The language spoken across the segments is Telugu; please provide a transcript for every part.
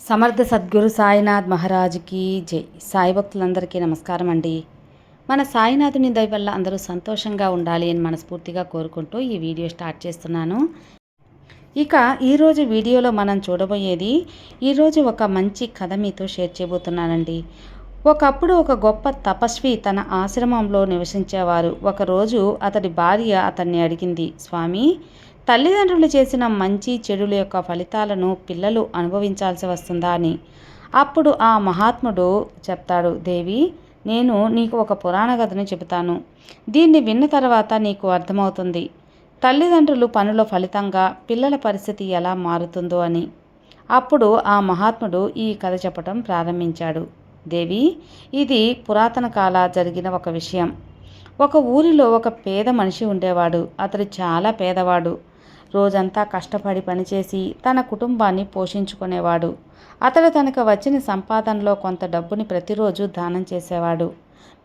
సమర్థ సద్గురు సాయినాథ్ మహారాజుకి జై. సాయి భక్తులందరికీ నమస్కారం అండి. మన సాయినాథుని దయ వల్ల అందరూ సంతోషంగా ఉండాలి అని మనస్ఫూర్తిగా కోరుకుంటూ ఈ వీడియో స్టార్ట్ చేస్తున్నాను. ఇక ఈరోజు వీడియోలో మనం చూడబోయేది ఈరోజు ఒక మంచి కథ మీతో షేర్ చేయబోతున్నానండి. ఒకప్పుడు ఒక గొప్ప తపస్వి తన ఆశ్రమంలో నివసించేవారు. ఒకరోజు అతడి భార్య అతన్ని అడిగింది స్వామి తల్లిదండ్రులు చేసిన మంచి చెడుల యొక్క ఫలితాలను పిల్లలు అనుభవించాల్సి వస్తుందా అని. అప్పుడు ఆ మహాత్ముడు చెప్తాడు దేవి నేను నీకు ఒక పురాణ కథను చెబుతాను. దీన్ని విన్న తర్వాత నీకు అర్థమవుతుంది. తల్లిదండ్రులు పనుల ఫలితంగా పిల్లల పరిస్థితి ఎలా మారుతుందో అని. అప్పుడు ఆ మహాత్ముడు ఈ కథ చెప్పటం ప్రారంభించాడు. దేవి ఇది పురాతన కాల జరిగిన ఒక విషయం. ఒక ఊరిలో ఒక పేద మనిషి ఉండేవాడు. అతడు చాలా పేదవాడు. రోజంతా కష్టపడి పనిచేసి తన కుటుంబాన్ని పోషించుకునేవాడు. అతడు తనకు వచ్చిన సంపాదనలో కొంత డబ్బుని ప్రతిరోజు దానం చేసేవాడు.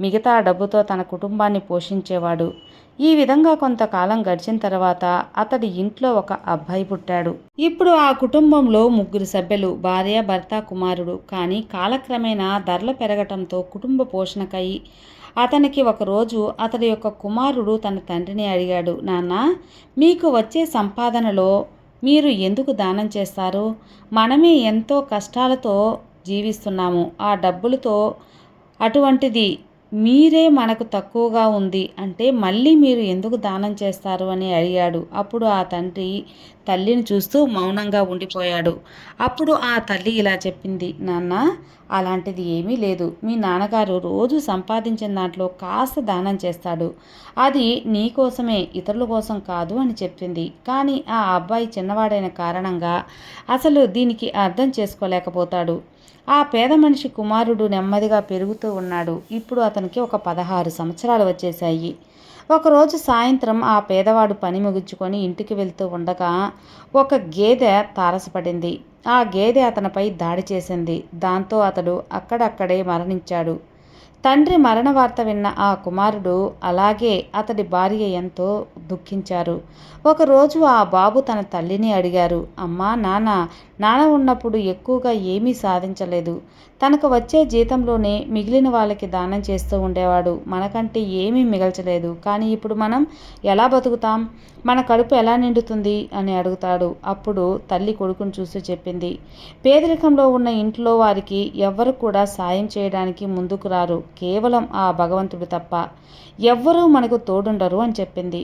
మిగతా డబ్బుతో తన కుటుంబాన్ని పోషించేవాడు. ఈ విధంగా కొంతకాలం గడిచిన తర్వాత అతడి ఇంట్లో ఒక అబ్బాయి పుట్టాడు. ఇప్పుడు ఆ కుటుంబంలో ముగ్గురు సభ్యులు భార్య భర్త కుమారుడు. కానీ కాలక్రమేణా ధరలు పెరగటంతో కుటుంబ పోషణకై అతనికి ఒకరోజు అతడి యొక్క కుమారుడు తన తండ్రిని అడిగాడు నాన్న మీకు వచ్చే సంపాదనలో మీరు ఎందుకు దానం చేస్తారు? మనమే ఎంతో కష్టాలతో జీవిస్తున్నాము. ఆ డబ్బులతో అటువంటిది మీరే మనకు తక్కువగా ఉంది. అంటే మళ్ళీ మీరు ఎందుకు దానం చేస్తారు? అని అడిగాడు. అప్పుడు ఆ తండ్రి తల్లిని చూస్తూ మౌనంగా ఉండిపోయాడు. అప్పుడు ఆ తల్లి ఇలా చెప్పింది నాన్న అలాంటిది ఏమీ లేదు. మీ నాన్నగారు రోజు సంపాదించిన దాంట్లో కాస్త దానం చేస్తాడు. అది నీ కోసమే ఇతరుల కోసం కాదు అని చెప్పింది. కానీ ఆ అబ్బాయి చిన్నవాడైన కారణంగా అసలు దీనికి అర్థం చేసుకోలేకపోతాడు. ఆ పేద మనిషి కుమారుడు నెమ్మదిగా పెరుగుతూ ఉన్నాడు. ఇప్పుడు అతనికి ఒక పదహారు సంవత్సరాలు వచ్చేశాయి. ఒకరోజు సాయంత్రం ఆ పేదవాడు పని ముగించుకొని ఇంటికి వెళ్తూ ఉండగా ఒక గేదె తారసపడింది. ఆ గేదె అతనిపై దాడి చేసింది. దాంతో అతడు అక్కడక్కడే మరణించాడు. తండ్రి మరణ వార్త విన్న ఆ కుమారుడు అలాగే అతడి భార్య ఎంతో దుఃఖించారు. ఒకరోజు ఆ బాబు తన తల్లిని అడిగారు. అమ్మా నాన్న నాన్న ఉన్నప్పుడు ఎక్కువగా ఏమీ సాధించలేదు. తనకు వచ్చే జీతంలోనే మిగిలిన వాళ్ళకి దానం చేస్తూ ఉండేవాడు. మనకంటే ఏమీ మిగల్చలేదు. కానీ ఇప్పుడు మనం ఎలా బతుకుతాం? మన కడుపు ఎలా నిండుతుంది? అని అడుగుతాడు. అప్పుడు తల్లి కొడుకును చూసి చెప్పింది. పేదరికంలో ఉన్న ఇంట్లో వారికి ఎవ్వరు కూడా సాయం చేయడానికి ముందుకు రారు. కేవలం ఆ భగవంతుడు తప్ప. ఎవ్వరూ మనకు తోడుండరు అని చెప్పింది.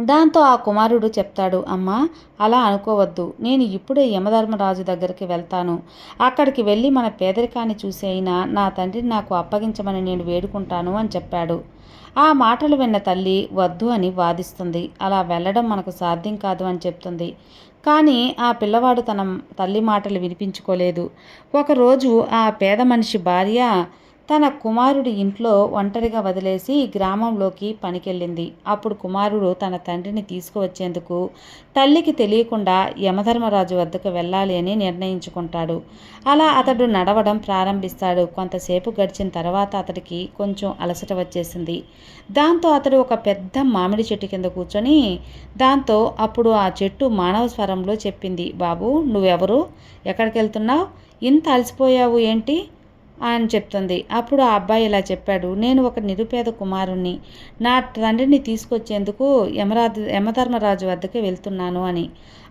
దాంతో ఆ కుమారుడు చెప్తాడు అమ్మా అలా అనుకోవద్దు. నేను ఇప్పుడే యమధర్మరాజు దగ్గరికి వెళ్తాను. అక్కడికి వెళ్ళి మన పేదరికాన్ని చూసి అయినా నా తండ్రిని నాకు అప్పగించమని నేను వేడుకుంటాను అని చెప్పాడు. ఆ మాటలు విన్న తల్లి వద్దు అని వాదిస్తుంది. అలా వెళ్ళడం మనకు సాధ్యం కాదు అని చెప్తుంది. కానీ ఆ పిల్లవాడు తన తల్లి మాటలు వినిపించుకోలేదు. ఒకరోజు ఆ పేద మనిషి భార్య తన కుమారుడి ఇంట్లో ఒంటరిగా వదిలేసి గ్రామంలోకి పనికెళ్ళింది. అప్పుడు కుమారుడు తన తండ్రిని తీసుకువచ్చేందుకు తల్లికి తెలియకుండా యమధర్మరాజు వద్దకు వెళ్ళాలి అని నిర్ణయించుకుంటాడు. అలా అతడు నడవడం ప్రారంభిస్తాడు. కొంతసేపు గడిచిన తర్వాత అతడికి కొంచెం అలసట వచ్చేసింది. దాంతో అతడు ఒక పెద్ద మామిడి చెట్టు కింద కూర్చొని దాంతో అప్పుడు ఆ చెట్టు మానవ స్వరంలో చెప్పింది. బాబు నువ్వెవరు? ఎక్కడికి వెళ్తున్నావు ఇంత అలసిపోయావు ఏంటి? అని చెప్తుంది. అప్పుడు ఆ అబ్బాయి ఇలా చెప్పాడు. నేను ఒక నిరుపేద కుమారుణ్ణి. నా తండ్రిని తీసుకొచ్చేందుకు యమరాజు యమధర్మరాజు వద్దకు వెళ్తున్నాను అని.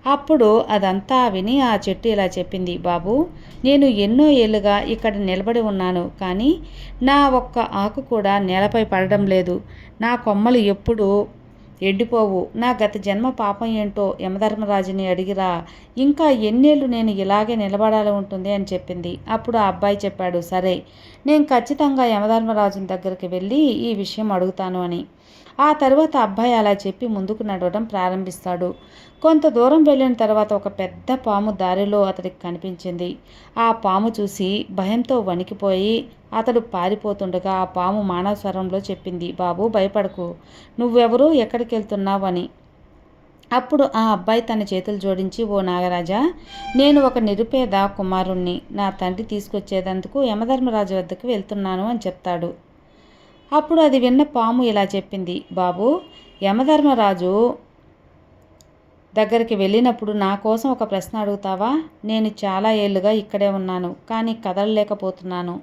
అప్పుడు అదంతా విని ఆ చెట్టు ఇలా చెప్పింది. బాబు నేను ఎన్నో ఏళ్ళుగా ఇక్కడ నిలబడి ఉన్నాను. కానీ నా ఒక్క ఆకు కూడా నేలపై పడడం లేదు. నా కొమ్మలు ఎప్పుడు ఎండిపోవు. నా గత జన్మ పాపం ఏంటో యమధర్మరాజుని అడిగిరా. ఇంకా ఎన్నేళ్ళు నేను ఇలాగే నిలబడాలి ఉంటుంది అని చెప్పింది. అప్పుడు ఆ అబ్బాయి చెప్పాడు సరే నేను ఖచ్చితంగా యమధర్మరాజుని దగ్గరికి వెళ్ళి ఈ విషయం అడుగుతాను అని. ఆ తర్వాత అబ్బాయి అలా చెప్పి ముందుకు నడవడం ప్రారంభిస్తాడు. కొంత దూరం వెళ్ళిన తర్వాత ఒక పెద్ద పాము దారిలో అతడికి కనిపించింది. ఆ పాము చూసి భయంతో వణికిపోయి అతడు పారిపోతుండగా ఆ పాము మానవ స్వరంలో చెప్పింది బాబు భయపడకు. నువ్వెవరు ఎక్కడికి వెళ్తున్నావు అని. అప్పుడు ఆ అబ్బాయి తన చేతులు జోడించి ఓ నాగరాజా నేను ఒక నిరుపేద కుమారుణ్ణి. నా తండ్రి తీసుకొచ్చేదందుకు యమధర్మరాజు వద్దకు వెళ్తున్నాను అని చెప్తాడు. అప్పుడు అది విన్న పాము ఇలా చెప్పింది బాబు యమధర్మరాజు దగ్గరికి వెళ్ళినప్పుడు నా కోసం ఒక ప్రశ్న అడుగుతావా? నేను చాలా ఏళ్ళుగా ఇక్కడే ఉన్నాను కానీ కదలలేకపోతున్నాను.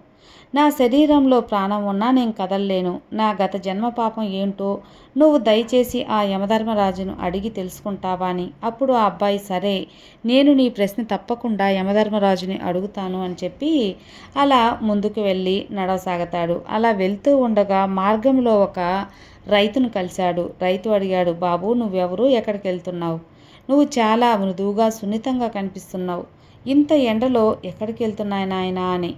నా శరీరంలో ప్రాణం ఉన్నా నేను కదలలేను. నా గత జన్మ పాపం ఏంటో నువ్వు దయచేసి ఆ యమధర్మరాజును అడిగి తెలుసుకుంటావా అని. అప్పుడు ఆ అబ్బాయి సరే నేను నీ ప్రశ్న తప్పకుండా యమధర్మరాజుని అడుగుతాను అని చెప్పి అలా ముందుకు వెళ్ళి నడవసాగతాడు. అలా వెళ్తూ ఉండగా మార్గంలో ఒక రైతును కలిశాడు. రైతు అడిగాడు బాబు నువ్వెవరు? ఎక్కడికి వెళ్తున్నావు? నువ్వు చాలా మృదువుగా సున్నితంగా కనిపిస్తున్నావు. ఇంత ఎండలో ఎక్కడికి వెళ్తున్నాయి నాయనా? అని.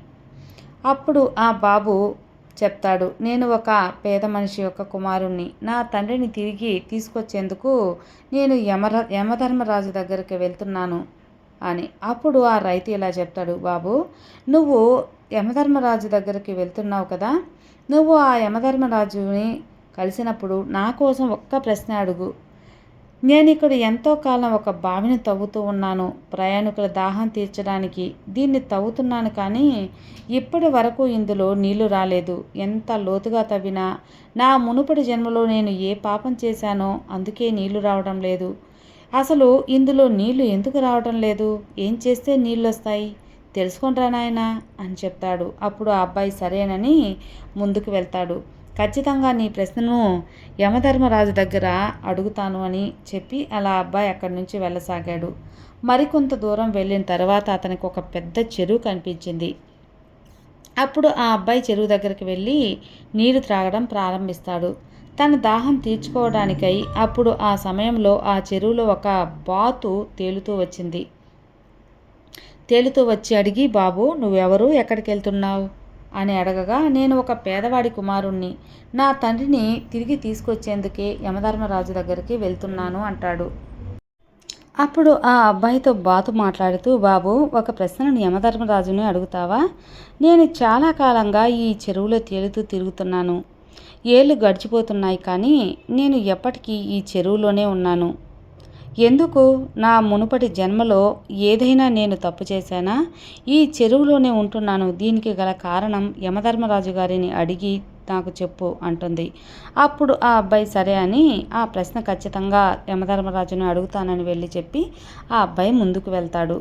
అప్పుడు ఆ బాబు చెప్తాడు నేను ఒక పేద మనిషి యొక్క కుమారుణ్ణి. నా తండ్రిని తిరిగి తీసుకొచ్చేందుకు నేను యమర యమధర్మరాజు దగ్గరికి వెళ్తున్నాను అని. అప్పుడు ఆ రైతు ఇలా చెప్తాడు బాబు నువ్వు యమధర్మరాజు దగ్గరికి వెళ్తున్నావు కదా. నువ్వు ఆ యమధర్మరాజుని కలిసినప్పుడు నా కోసం ఒక్క ప్రశ్న అడుగు. నేను ఇక్కడ ఎంతో కాలం ఒక బావిని తవ్వుతూ ఉన్నాను. ప్రయాణికుల దాహం తీర్చడానికి దీన్ని తవ్వుతున్నాను కానీ ఇప్పటి వరకు ఇందులో నీళ్ళు రాలేదు. ఎంత లోతుగా తవ్వినా నా మునుపటి జన్మలో నేను ఏ పాపం చేశానో అందుకే నీళ్ళు రావడం లేదు. అసలు ఇందులో నీళ్ళు ఎందుకు రావడం లేదు? ఏం చేస్తే నీళ్ళు వస్తాయి తెలుసుకుంటారా నాయనా అని చెప్తాడు. అప్పుడు ఆ అబ్బాయి సరేనని ముందుకు వెళ్తాడు. ఖచ్చితంగా నీ ప్రశ్నను యమధర్మరాజు దగ్గర అడుగుతాను అని చెప్పి అలా అబ్బాయి అక్కడి నుంచి వెళ్ళసాగాడు. మరికొంత దూరం వెళ్ళిన తర్వాత అతనికి ఒక పెద్ద చెరువు కనిపించింది. అప్పుడు ఆ అబ్బాయి చెరువు దగ్గరికి వెళ్ళి నీరు త్రాగడం ప్రారంభిస్తాడు. తన దాహం తీర్చుకోవడానికై అప్పుడు ఆ సమయంలో ఆ చెరువులో ఒక బాతు తేలుతూ వచ్చింది. తేలుతూ వచ్చి అడిగి బాబు నువ్వెవరు? ఎక్కడికి వెళ్తున్నావు అని అడగగా నేను ఒక పేదవాడి కుమారుణ్ణి. నా తండ్రిని తిరిగి తీసుకొచ్చేందుకే యమధర్మరాజు దగ్గరికి వెళ్తున్నాను అంటాడు. అప్పుడు ఆ అబ్బాయితో బాతు మాట్లాడుతూ బాబు ఒక ప్రశ్నను యమధర్మరాజుని అడుగుతావా? నేను చాలా కాలంగా ఈ చెరువులో తేలుతూ తిరుగుతున్నాను. ఏళ్ళు గడిచిపోతున్నాయి కానీ నేను ఎప్పటికీ ఈ చెరువులోనే ఉన్నాను. ఎందుకు నా మునుపటి జన్మలో ఏదైనా నేను తప్పు చేశానా? ఈ చెరువులోనే ఉంటున్నాను. దీనికి గల కారణం యమధర్మరాజు గారిని అడిగి నాకు చెప్పు అంటుంది. అప్పుడు ఆ అబ్బాయి సరే అని ఆ ప్రశ్న ఖచ్చితంగా యమధర్మరాజును అడుగుతానని వెళ్ళి చెప్పి ఆ అబ్బాయి ముందుకు వెళ్తాడు.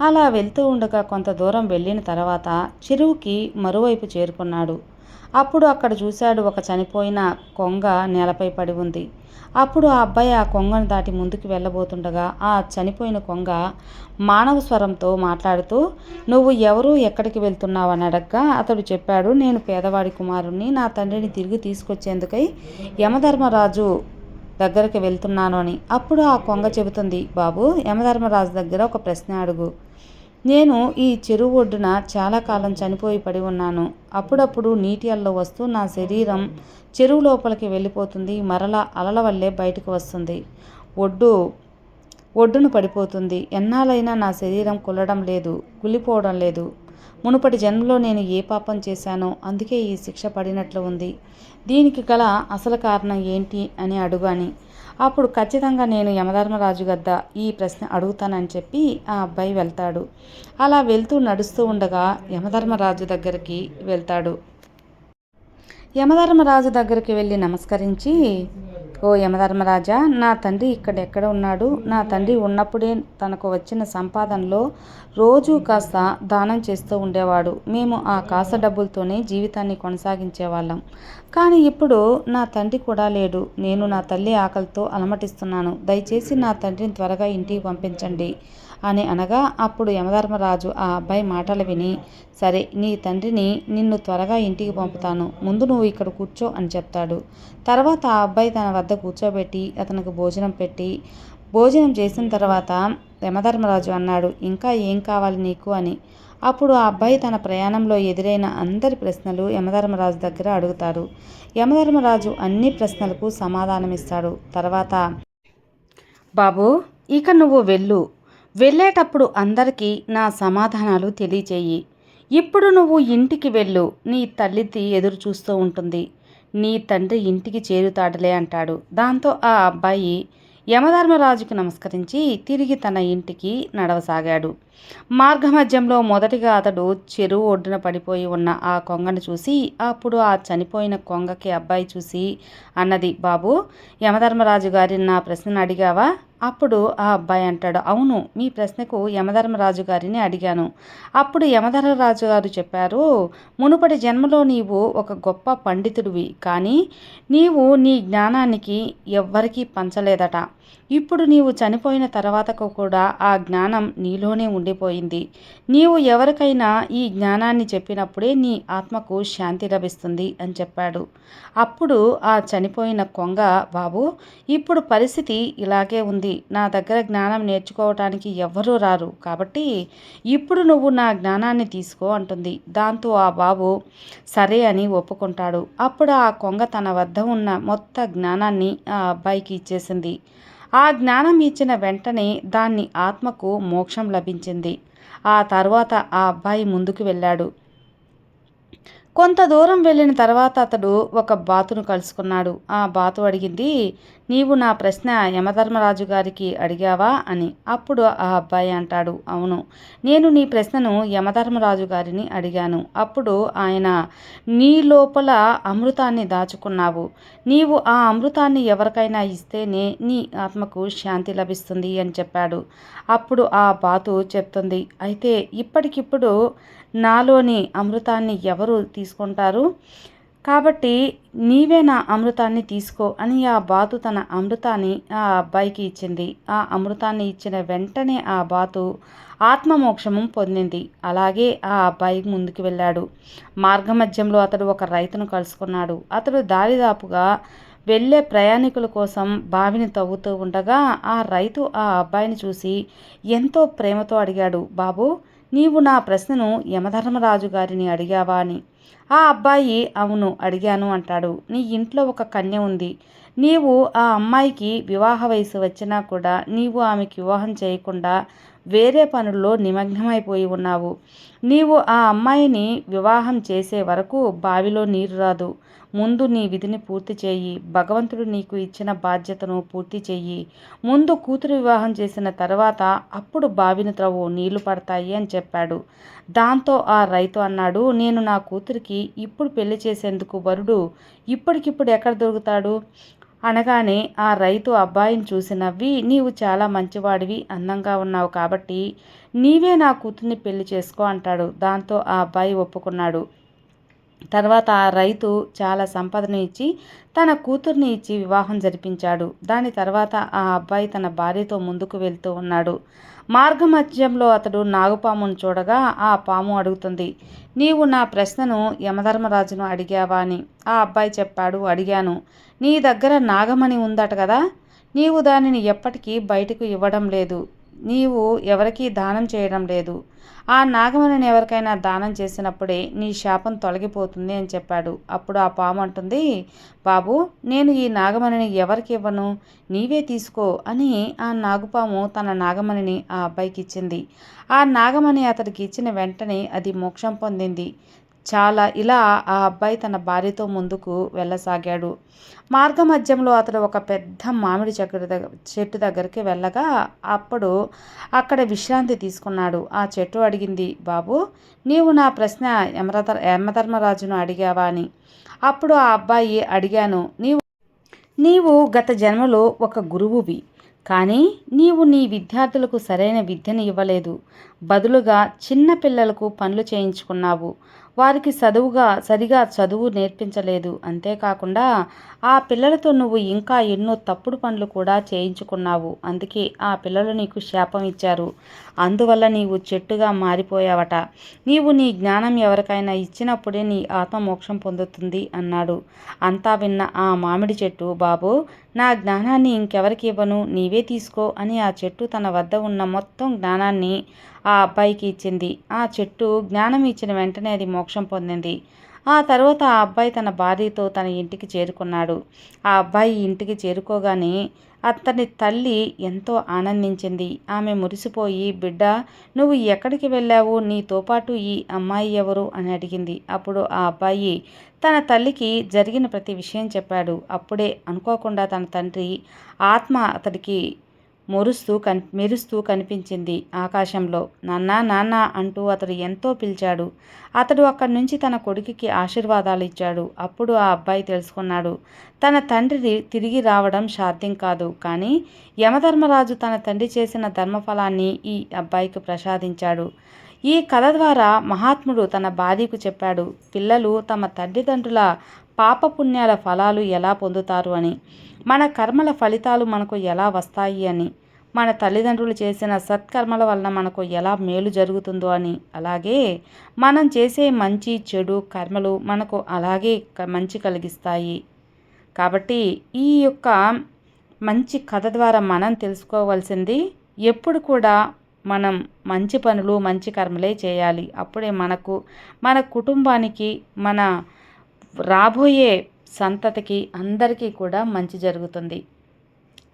అలా వెళ్తూ ఉండగా కొంత దూరం వెళ్ళిన తర్వాత చెరువుకి మరోవైపు చేరుకున్నాడు. అప్పుడు అక్కడ చూశాడు ఒక చనిపోయిన కొంగ నేలపై పడి ఉంది. అప్పుడు ఆ అబ్బాయి ఆ కొంగను దాటి ముందుకు వెళ్ళబోతుండగా ఆ చనిపోయిన కొంగ మానవ స్వరంతో మాట్లాడుతూ నువ్వు ఎవరు? ఎక్కడికి వెళ్తున్నావు అని అడగ్గా అతడు చెప్పాడు. నేను పేదవాడి కుమారుణ్ణి. నా తండ్రిని తిరిగి తీసుకొచ్చేందుకై యమధర్మరాజు దగ్గరికి వెళ్తున్నాను అని. అప్పుడు ఆ కొంగ చెబుతుంది బాబు యమధర్మరాజు దగ్గర ఒక ప్రశ్న అడుగు. నేను ఈ చెరువు ఒడ్డున చాలా కాలం చనిపోయి పడి ఉన్నాను. అప్పుడప్పుడు నీటి అల్ల వస్తూ నా శరీరం చెరువు లోపలికి వెళ్ళిపోతుంది. మరలా అలల వల్లే బయటకు వస్తుంది. ఒడ్డు ఒడ్డును పడిపోతుంది. ఎన్నాళ్ళైనా నా శరీరం కుల్లడం లేదు కుళ్ళిపోవడం లేదు. మునుపటి జన్మలో నేను ఏ పాపం చేశానో అందుకే ఈ శిక్ష పడినట్లు ఉంది. దీనికి గల అసలు కారణం ఏంటి అని అడుగాని. అప్పుడు ఖచ్చితంగా నేను యమధర్మరాజు గద్ద ఈ ప్రశ్న అడుగుతానని చెప్పి ఆ అబ్బాయి వెళ్తాడు. అలా వెళ్తూ నడుస్తూ ఉండగా యమధర్మరాజు దగ్గరికి వెళ్తాడు. యమధర్మరాజు దగ్గరికి వెళ్ళి నమస్కరించి ఓ యమధర్మరాజా నా తండ్రి ఇక్కడ ఎక్కడ ఉన్నాడు? నా తండ్రి ఉన్నప్పుడే తనకు వచ్చిన సంపాదనలో రోజు కాస్త దానం చేస్తూ ఉండేవాడు. మేము ఆ కాస డబ్బులతోనే జీవితాన్ని కొనసాగించేవాళ్ళం. కానీ ఇప్పుడు నా తండ్రి కూడా లేడు. నేను నా తల్లి ఆకలితో అలమటిస్తున్నాను. దయచేసి నా తండ్రిని త్వరగా ఇంటికి పంపించండి. అని అనగా అప్పుడు యమధర్మరాజు ఆ అబ్బాయి మాటలు విని సరే నీ తండ్రిని నిన్ను త్వరగా ఇంటికి పంపుతాను. ముందు నువ్వు ఇక్కడ కూర్చో అని చెప్తాడు. తర్వాత ఆ అబ్బాయి తన వద్ద కూర్చోబెట్టి అతనికి భోజనం పెట్టి భోజనం చేసిన తర్వాత యమధర్మరాజు అన్నాడు ఇంకా ఏం కావాలి నీకు? అని. అప్పుడు ఆ అబ్బాయి తన ప్రయాణంలో ఎదురైన అందరి ప్రశ్నలు యమధర్మరాజు దగ్గర అడుగుతాడు. యమధర్మరాజు అన్ని ప్రశ్నలకు సమాధానమిస్తాడు. తర్వాత బాబు ఇక నువ్వు వెళ్ళు. వెళ్ళేటప్పుడు అందరికీ నా సమాధానాలు తెలియచేయి. ఇప్పుడు నువ్వు ఇంటికి వెళ్ళు. నీ తల్లిది ఎదురు చూస్తూ ఉంటుంది. నీ తండ్రి ఇంటికి చేరుతాడులే అంటాడు. దాంతో ఆ అబ్బాయి యమధర్మరాజుకి నమస్కరించి తిరిగి తన ఇంటికి నడవసాగాడు. మార్గమధ్యంలో మొదటిగా అతడు చెరువు ఒడ్డున పడిపోయి ఉన్న ఆ కొంగను చూసి అప్పుడు ఆ చనిపోయిన కొంగకి అబ్బాయి చూసి అన్నది బాబు యమధర్మరాజు గారిని నా ప్రశ్నను అడిగావా? అప్పుడు ఆ అబ్బాయి అంటాడు అవును మీ ప్రశ్నకు యమధర్మరాజు గారిని అడిగాను. అప్పుడు యమధర్మరాజు గారు చెప్పారు మునుపటి జన్మలో నీవు ఒక గొప్ప పండితుడివి కానీ నీవు నీ జ్ఞానానికి ఎవ్వరికీ పంచలేదట. ఇప్పుడు నీవు చనిపోయిన తర్వాతకు కూడా ఆ జ్ఞానం నీలోనే ఉండిపోయింది. నీవు ఎవరికైనా ఈ జ్ఞానాన్ని చెప్పినప్పుడే నీ ఆత్మకు శాంతి లభిస్తుంది అని చెప్పాడు. అప్పుడు ఆ చనిపోయిన కొంగ బాబు ఇప్పుడు పరిస్థితి ఇలాగే ఉంది. నా దగ్గర జ్ఞానం నేర్చుకోవటానికి ఎవ్వరూ రారు. కాబట్టి ఇప్పుడు నువ్వు నా జ్ఞానాన్ని తీసుకో అంటుంది. దాంతో ఆ బాబు సరే అని ఒప్పుకుంటాడు. అప్పుడు ఆ కొంగ తన వద్ద ఉన్న మొత్త జ్ఞానాన్ని ఆ అబ్బాయికి ఇచ్చేసింది. ఆ జ్ఞానం ఇచ్చిన వెంటనే దాన్ని ఆత్మకు మోక్షం లభించింది. ఆ తర్వాత ఆ అబ్బాయి ముందుకు వెళ్ళాడు. కొంత దూరం వెళ్ళిన తర్వాత అతడు ఒక బాతును కలుసుకున్నాడు. ఆ బాతు అడిగింది నీవు నా ప్రశ్న యమధర్మరాజు గారికి అడిగావా? అని. అప్పుడు ఆ అబ్బాయి అంటాడు అవును నేను నీ ప్రశ్నను యమధర్మరాజు గారిని అడిగాను. అప్పుడు ఆయన నీ లోపల అమృతాన్ని దాచుకున్నావు. నీవు ఆ అమృతాన్ని ఎవరికైనా ఇస్తేనే నీ ఆత్మకు శాంతి లభిస్తుంది అని చెప్పాడు. అప్పుడు ఆ బాతు చెప్తుంది అయితే ఇప్పటికిప్పుడు నాలోని అమృతాన్ని ఎవరు తీసుకుంటారు? కాబట్టి నీవే నా అమృతాన్ని తీసుకో అని ఆ బాతు తన అమృతాన్ని ఆ అబ్బాయికి ఇచ్చింది. ఆ అమృతాన్ని ఇచ్చిన వెంటనే ఆ బాతు ఆత్మమోక్షము పొందింది. అలాగే ఆ అబ్బాయి ముందుకు వెళ్ళాడు. మార్గమధ్యంలో అతడు ఒక రైతును కలుసుకున్నాడు. అతడు దారిదాపుగా వెళ్ళే ప్రయాణికుల కోసం బావిని తవ్వుతూ ఉండగా ఆ రైతు ఆ అబ్బాయిని చూసి ఎంతో ప్రేమతో అడిగాడు బాబు నీవు నా ప్రశ్నను యమధర్మరాజు గారిని అడిగావా అని. ఆ అబ్బాయి అవును అడిగాను అంటాడు. నీ ఇంట్లో ఒక కన్య ఉంది. నీవు ఆ అమ్మాయికి వివాహ వయసు వచ్చినా కూడా నీవు ఆమెకి వివాహం చేయకుండా వేరే పనుల్లో నిమగ్నమైపోయి ఉన్నావు. నీవు ఆ అమ్మాయిని వివాహం చేసే వరకు బావిలో నీరు రాదు. ముందు నీ విధిని పూర్తి చేయి. భగవంతుడు నీకు ఇచ్చిన బాధ్యతను పూర్తి చెయ్యి. ముందు కూతురు వివాహం చేసిన తర్వాత అప్పుడు బావిని త్రవ్వు నీళ్ళు పడతాయి అని చెప్పాడు. దాంతో ఆ రైతు అన్నాడు నేను నా కూతురికి ఇప్పుడు పెళ్ళి చేసేందుకు వరుడు ఇప్పటికిప్పుడు ఎక్కడ దొరుకుతాడు? అనగానే ఆ రైతు అబ్బాయిని చూసి నవ్వి నీవు చాలా మంచివాడివి అందంగా ఉన్నావు కాబట్టి నీవే నా కూతుర్ని పెళ్ళి చేసుకో అంటాడు. దాంతో ఆ అబ్బాయి ఒప్పుకున్నాడు. తర్వాత ఆ రైతు చాలా సంపదను ఇచ్చి తన కూతుర్ని ఇచ్చి వివాహం జరిపించాడు. దాని తర్వాత ఆ అబ్బాయి తన భార్యతో ముందుకు వెళ్తూ ఉన్నాడు. మార్గమధ్యంలో అతడు నాగుపామును చూడగా ఆ పాము అడుగుతుంది నీవు నా ప్రశ్నను యమధర్మరాజును అడిగావా? అని. ఆ అబ్బాయి చెప్పాడు అడిగాను. నీ దగ్గర నాగమణి ఉందట కదా నీవు దానిని ఎప్పటికీ బయటకు ఇవ్వడం లేదు. నీవు ఎవరికీ దానం చేయడం లేదు. ఆ నాగమణిని ఎవరికైనా దానం చేసినప్పుడే నీ శాపం తొలగిపోతుంది అని చెప్పాడు. అప్పుడు ఆ పాము అంటుంది బాబు నేను ఈ నాగమణిని ఎవరికి ఇవ్వను? నీవే తీసుకో అని ఆ నాగుపాము తన నాగమణిని ఆ అబ్బాయికి ఇచ్చింది. ఆ నాగమణి అతడికి ఇచ్చిన వెంటనే అది మోక్షం పొందింది. చాలా ఇలా ఆ అబ్బాయి తన భార్యతో ముందుకు వెళ్ళసాగాడు. మార్గమధ్యంలో అతడు ఒక పెద్ద మామిడి చెట్టు దగ్గర చెట్టు దగ్గరికి వెళ్ళగా అప్పుడు అక్కడ విశ్రాంతి తీసుకున్నాడు. ఆ చెట్టు అడిగింది బాబు నీవు నా ప్రశ్న యమరధ యమధర్మరాజును అడిగావా అని? అప్పుడు ఆ అబ్బాయి అడిగాను నీవు నీవు గత జన్మలో ఒక గురువువి కానీ నీవు నీ విద్యార్థులకు సరైన విద్యను ఇవ్వలేదు. బదులుగా చిన్న పిల్లలకు పనులు చేయించుకున్నావు. వారికి చదువుగా సరిగా చదువు నేర్పించలేదు. అంతేకాకుండా ఆ పిల్లలతో నువ్వు ఇంకా ఎన్నో తప్పుడు పనులు కూడా చేయించుకున్నావు. అందుకే ఆ పిల్లలు నీకు శాపం ఇచ్చారు. అందువల్ల నీవు చెట్టుగా మారిపోయావట. నీవు నీ జ్ఞానం ఎవరికైనా ఇచ్చినప్పుడే నీ ఆత్మ మోక్షం పొందుతుంది అన్నాడు. అంతా విన్న ఆ మామిడి చెట్టు బాబు నా జ్ఞానాన్ని ఇంకెవరికి ఇవ్వను నీవే తీసుకో అని ఆ చెట్టు తన వద్ద ఉన్న మొత్తం జ్ఞానాన్ని ఆ అబ్బాయికి ఇచ్చింది. ఆ చెట్టు జ్ఞానం ఇచ్చిన వెంటనే అది మోక్షం పొందింది. ఆ తర్వాత ఆ అబ్బాయి తన భార్యతో తన ఇంటికి చేరుకున్నాడు. ఆ అబ్బాయి ఇంటికి చేరుకోగానే అతని తల్లి ఎంతో ఆనందించింది. ఆమె మురిసిపోయి బిడ్డ నువ్వు ఎక్కడికి వెళ్ళావు? నీతో పాటు ఈ అమ్మాయి ఎవరు? అని అడిగింది. అప్పుడు ఆ అబ్బాయి తన తల్లికి జరిగిన ప్రతి విషయం చెప్పాడు. అప్పుడే అనుకోకుండా తన తండ్రి ఆత్మ అతడికి మురుస్తూ కన్ మెరుస్తూ కనిపించింది ఆకాశంలో. నాన్న నాన్న అంటూ అతడు ఎంతో పిలిచాడు. అతడు అక్కడి నుంచి తన కొడుకుకి ఆశీర్వాదాలు ఇచ్చాడు. అప్పుడు ఆ అబ్బాయి తెలుసుకున్నాడు. తన తండ్రి తిరిగి రావడం సాధ్యం కాదు. కానీ యమధర్మరాజు తన తండ్రి చేసిన ధర్మఫలాన్ని ఈ అబ్బాయికి ప్రసాదించాడు. ఈ కథ ద్వారా మహాత్ముడు తన భార్యకు చెప్పాడు. పిల్లలు తమ తల్లిదండ్రుల పాపపుణ్యాల ఫలాలు ఎలా పొందుతారు అని? మన కర్మల ఫలితాలు మనకు ఎలా వస్తాయి అని? మన తల్లిదండ్రులు చేసిన సత్కర్మల వలన మనకు ఎలా మేలు జరుగుతుందో అని. అలాగే మనం చేసే మంచి చెడు కర్మలు మనకు అలాగే మంచి కలిగిస్తాయి. కాబట్టి ఈ యొక్క మంచి కథ ద్వారా మనం తెలుసుకోవాల్సింది ఎప్పుడు కూడా మనం మంచి పనులు మంచి కర్మలే చేయాలి. అప్పుడే మనకు మన కుటుంబానికి మన రాబోయే సంతతికి అందరికీ కూడా మంచి జరుగుతుంది.